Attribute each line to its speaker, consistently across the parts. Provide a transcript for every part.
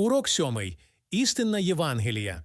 Speaker 1: Урок сьомий. Істинна Євангелія.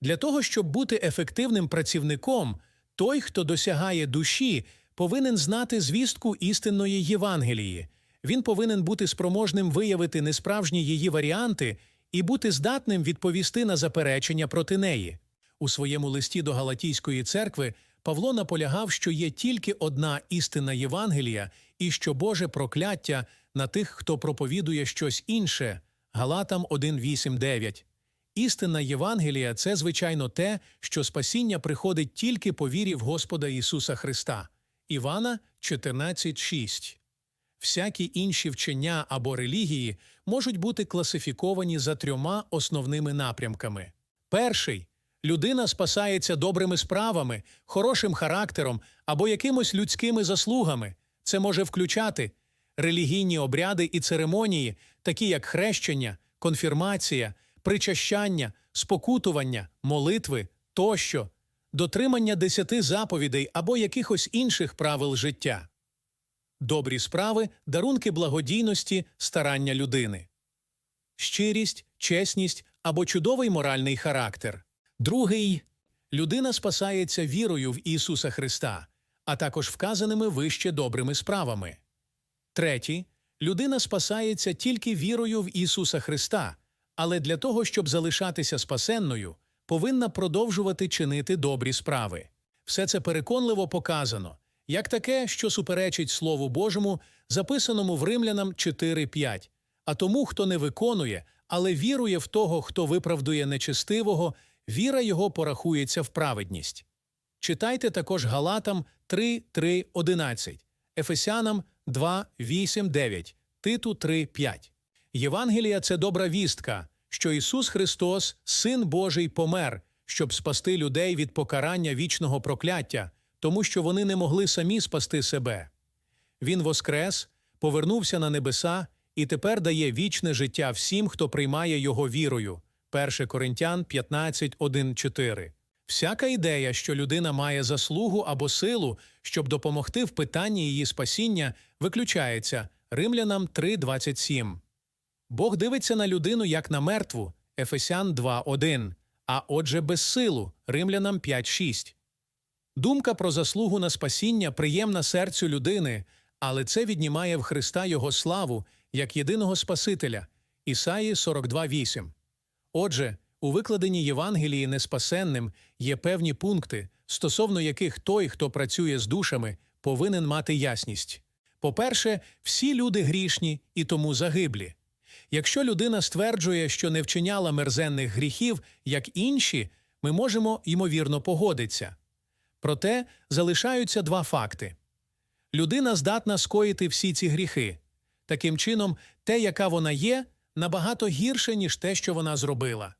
Speaker 1: Для того, щоб бути ефективним працівником, той, хто досягає душі, повинен знати звістку істинної Євангелії. Він повинен бути спроможним виявити несправжні її варіанти і бути здатним відповісти на заперечення проти неї. У своєму листі до Галатійської церкви Павло наполягав, що є тільки одна істинна Євангелія і що Боже прокляття на тих, хто проповідує щось інше. Галатам 1.8.9. Істинна Євангелія це, звичайно, те, що спасіння приходить тільки по вірі в Господа Ісуса Христа. Івана 14.6. Всякі інші вчення або релігії можуть бути класифіковані за трьома основними напрямками. Перший людина спасається добрими справами, хорошим характером або якимось людськими заслугами. Це може включати релігійні обряди і церемонії, такі як хрещення, конфірмація, причащання, спокутування, молитви тощо, дотримання десяти заповідей або якихось інших правил життя. Добрі справи, дарунки благодійності, старання людини. Щирість, чесність або чудовий моральний характер. Другий людина спасається вірою в Ісуса Христа, а також вказаними вище добрими справами. Третій людина спасається тільки вірою в Ісуса Христа, але для того, щоб залишатися спасенною, повинна продовжувати чинити добрі справи. Все це переконливо показано, як таке, що суперечить Слову Божому, записаному в Римлянам 4.5. А тому, хто не виконує, але вірує в того, хто виправдує нечестивого, віра його порахується в праведність. Читайте також Галатам 3.3.11, Ефесянам 2.8.9, Титу 3.5. Євангелія це добра вістка, що Ісус Христос, Син Божий, помер, щоб спасти людей від покарання вічного прокляття, тому що вони не могли самі спасти себе. Він воскрес, повернувся на небеса і тепер дає вічне життя всім, хто приймає його вірою. 1 Коринтян 15.1.4. Всяка ідея, що людина має заслугу або силу, щоб допомогти в питанні її спасіння, виключається Римлянам 3.27. Бог дивиться на людину як на мертву Ефесян 2.1, а отже без силу Римлянам 5.6. Думка про заслугу на спасіння приємна серцю людини, але це віднімає в Христа Його славу як єдиного Спасителя Ісаї 42.8. Отже, у викладенні Євангелії неспасенним є певні пункти, стосовно яких той, хто працює з душами, повинен мати ясність. По-перше, всі люди грішні і тому загиблі. Якщо людина стверджує, що не вчиняла мерзенних гріхів, як інші, ми можемо, ймовірно, погодитися. Проте залишаються два факти. Людина здатна скоїти всі ці гріхи. Таким чином, те, яка вона є, набагато гірше, ніж те, що вона зробила.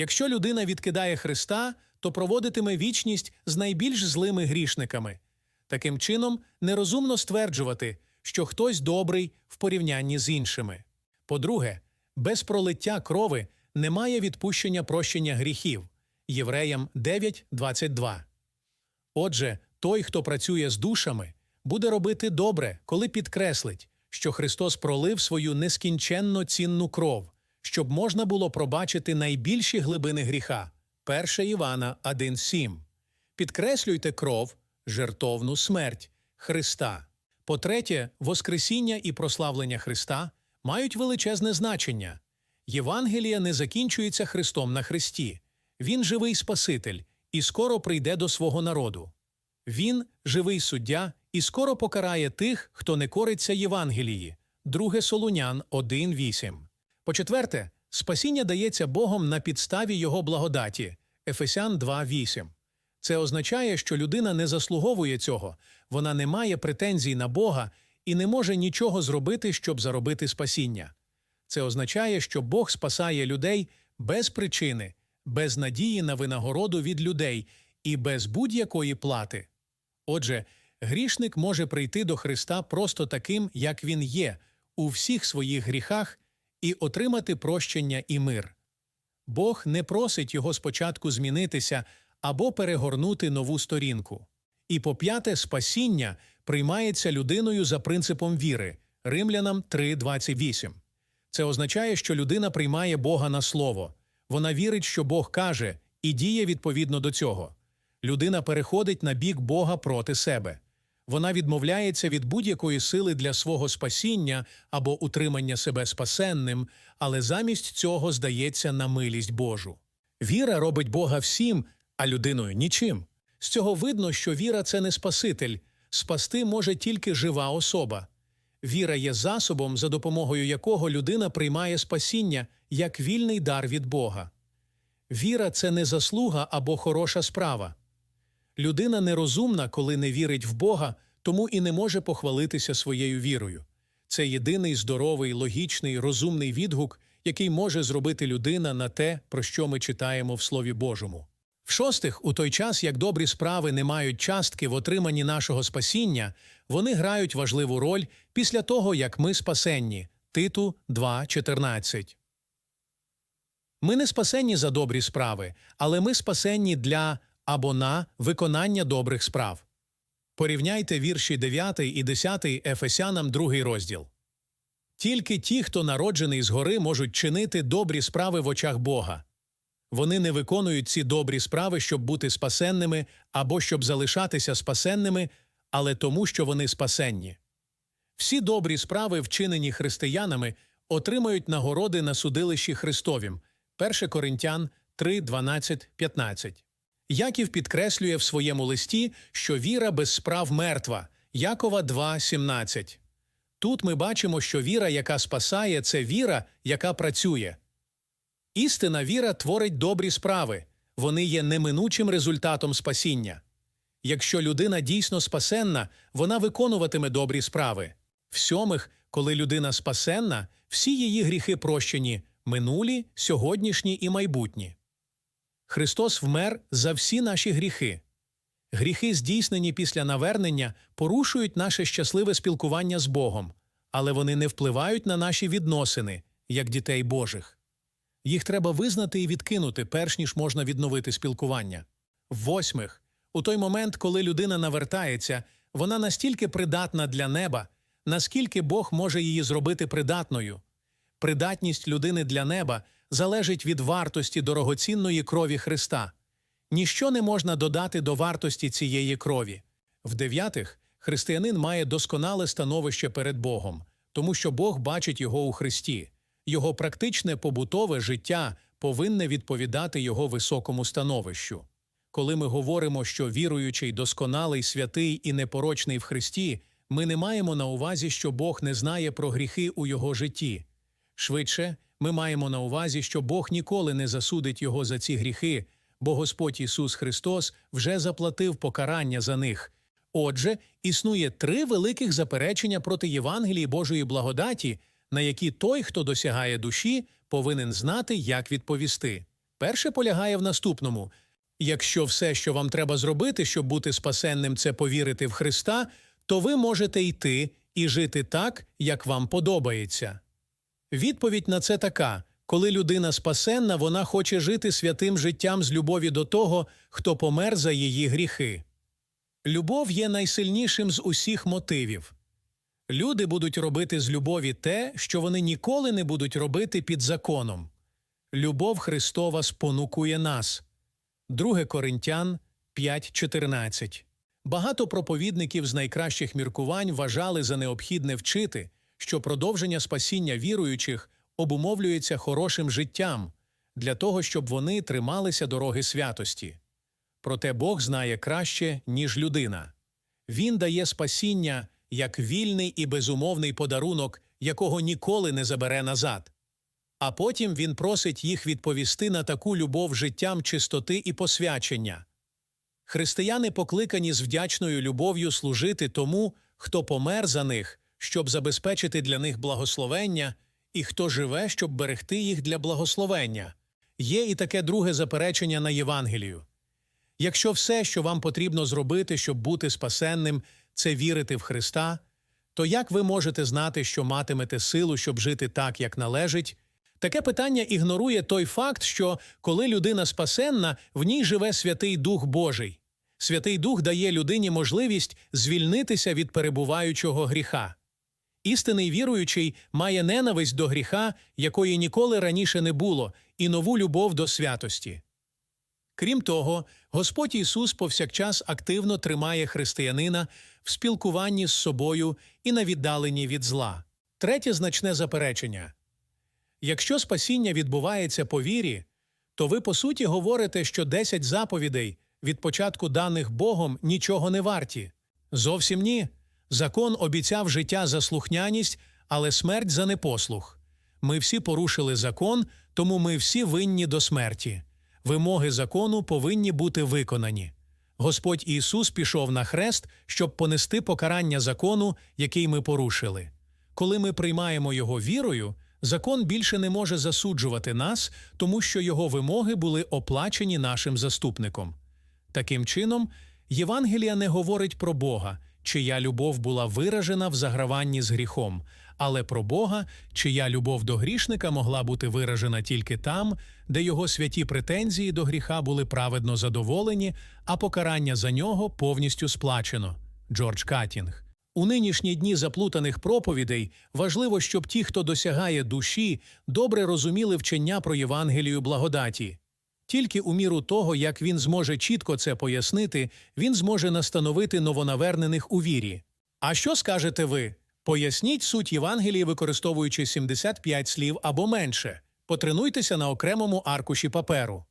Speaker 1: Якщо людина відкидає Христа, то проводитиме вічність з найбільш злими грішниками. Таким чином, нерозумно стверджувати, що хтось добрий в порівнянні з іншими. По-друге, без пролиття крови немає відпущення прощення гріхів. Євреям 9.22. Отже, той, хто працює з душами, буде робити добре, коли підкреслить, що Христос пролив свою нескінченно цінну кров, щоб можна було пробачити найбільші глибини гріха. 1 Івана 1.7. Підкреслюйте кров, жертовну смерть Христа. По-третє, Воскресіння і прославлення Христа мають величезне значення. Євангелія не закінчується Христом на Христі. Він живий Спаситель і скоро прийде до свого народу. Він живий суддя і скоро покарає тих, хто не кориться Євангелії. 2 Солунян 1.8. По-четверте, спасіння дається Богом на підставі Його благодаті. Ефесян 2.8. Це означає, що людина не заслуговує цього, вона не має претензій на Бога і не може нічого зробити, щоб заробити спасіння. Це означає, що Бог спасає людей без причини, без надії на винагороду від людей і без будь-якої плати. Отже, грішник може прийти до Христа просто таким, як він є, у всіх своїх гріхах, і отримати прощення і мир. Бог не просить його спочатку змінитися або перегорнути нову сторінку. І по п'яте, спасіння приймається людиною за принципом віри Римлянам 3.28. Це означає, що людина приймає Бога на слово. Вона вірить, що Бог каже, і діє відповідно до цього. Людина переходить на бік Бога проти себе. Вона відмовляється від будь-якої сили для свого спасіння або утримання себе спасенним, але замість цього здається на милість Божу. Віра робить Бога всім, а людиною нічим. З цього видно, що віра це не Спаситель, спасти може тільки жива особа. Віра є засобом, за допомогою якого людина приймає спасіння як вільний дар від Бога. Віра це не заслуга або хороша справа. Людина нерозумна, коли не вірить в Бога, тому і не може похвалитися своєю вірою. Це єдиний здоровий, логічний, розумний відгук, який може зробити людина на те, про що ми читаємо в Слові Божому. В шостих, у той час, як добрі справи не мають частки в отриманні нашого спасіння, вони грають важливу роль після того, як ми спасенні. Титу 2.14. Ми не спасенні за добрі справи, але ми спасенні для або на виконання добрих справ. Порівняйте вірші 9 і 10 Ефесянам 2 розділ. Тільки ті, хто народжений згори, можуть чинити добрі справи в очах Бога. Вони не виконують ці добрі справи, щоб бути спасенними або щоб залишатися спасенними, але тому, що вони спасенні. Всі добрі справи, вчинені християнами, отримають нагороди на судилищі Христовім 1 Коринтян 3, 12, 15. Яків підкреслює в своєму листі, що віра без справ мертва Якова 2, 17. Тут ми бачимо, що віра, яка спасає, це віра, яка працює. Істина віра творить добрі справи, вони є неминучим результатом спасіння. Якщо людина дійсно спасенна, вона виконуватиме добрі справи. В сьомих, коли людина спасенна, всі її гріхи прощені минулі, сьогоднішні і майбутні. Христос вмер за всі наші гріхи. Гріхи, здійснені після навернення, порушують наше щасливе спілкування з Богом, але вони не впливають на наші відносини, як дітей Божих. Їх треба визнати і відкинути, перш ніж можна відновити спілкування. Восьмих, у той момент, коли людина навертається, вона настільки придатна для неба, наскільки Бог може її зробити придатною. Придатність людини для неба залежить від вартості дорогоцінної крові Христа. Ніщо не можна додати до вартості цієї крові. В дев'ятих, християнин має досконале становище перед Богом, тому що Бог бачить його у Христі. Його практичне побутове життя повинне відповідати його високому становищу. Коли ми говоримо, що віруючий, досконалий, святий і непорочний в Христі, ми не маємо на увазі, що Бог не знає про гріхи у його житті. Швидше, ми маємо на увазі, що Бог ніколи не засудить його за ці гріхи, бо Господь Ісус Христос вже заплатив покарання за них. Отже, існує три великих заперечення проти Євангелії Божої благодаті, на які той, хто досягає душі, повинен знати, як відповісти. Перше полягає в наступному якщо все, що вам треба зробити, щоб бути спасенним, це повірити в Христа, то ви можете йти і жити так, як вам подобається. Відповідь на це така коли людина спасенна, вона хоче жити святим життям з любові до того, хто помер за її гріхи. Любов є найсильнішим з усіх мотивів. Люди будуть робити з любові те, що вони ніколи не будуть робити під законом. Любов Христова спонукує нас. 2 Коринтян 5.14 Багато проповідників з найкращих міркувань вважали за необхідне вчити, що продовження спасіння віруючих обумовлюється хорошим життям для того, щоб вони трималися дороги святості. Проте Бог знає краще, ніж людина. Він дає спасіння як вільний і безумовний подарунок, якого ніколи не забере назад. А потім він просить їх відповісти на таку любов життям чистоти і посвячення. Християни покликані з вдячною любов'ю служити тому, хто помер за них, щоб забезпечити для них благословення, і хто живе, щоб берегти їх для благословення. Є і таке друге заперечення на Євангелію. Якщо все, що вам потрібно зробити, щоб бути спасенним, це вірити в Христа, то як ви можете знати, що матимете силу, щоб жити так, як належить? Таке питання ігнорує той факт, що коли людина спасенна, в ній живе Святий Дух Божий. Святий Дух дає людині можливість звільнитися від перебуваючого гріха. Істинний віруючий має ненависть до гріха, якої ніколи раніше не було, і нову любов до святості. Крім того, Господь Ісус повсякчас активно тримає християнина в спілкуванні з собою і на віддаленні від зла. Третє значне заперечення. Якщо спасіння відбувається по вірі, то ви по суті говорите, що 10 заповідей від початку даних Богом нічого не варті. Зовсім ні. Закон обіцяв життя за слухняність, але смерть за непослух. Ми всі порушили закон, тому ми всі винні до смерті. Вимоги закону повинні бути виконані. Господь Ісус пішов на хрест, щоб понести покарання закону, який ми порушили. Коли ми приймаємо його вірою, закон більше не може засуджувати нас, тому що його вимоги були оплачені нашим заступником. Таким чином, Євангелія не говорить про Бога, чия любов була виражена в заграванні з гріхом, але про Бога, чия любов до грішника могла бути виражена тільки там, де його святі претензії до гріха були праведно задоволені, а покарання за нього повністю сплачено. Джордж Катінг. У нинішні дні заплутаних проповідей важливо, щоб ті, хто досягає душі, добре розуміли вчення про Євангелію благодаті. Тільки у міру того, як він зможе чітко це пояснити, він зможе настановити новонавернених у вірі. А що скажете ви? Поясніть суть Євангелії, використовуючи 75 слів або менше. Потренуйтеся на окремому аркуші паперу.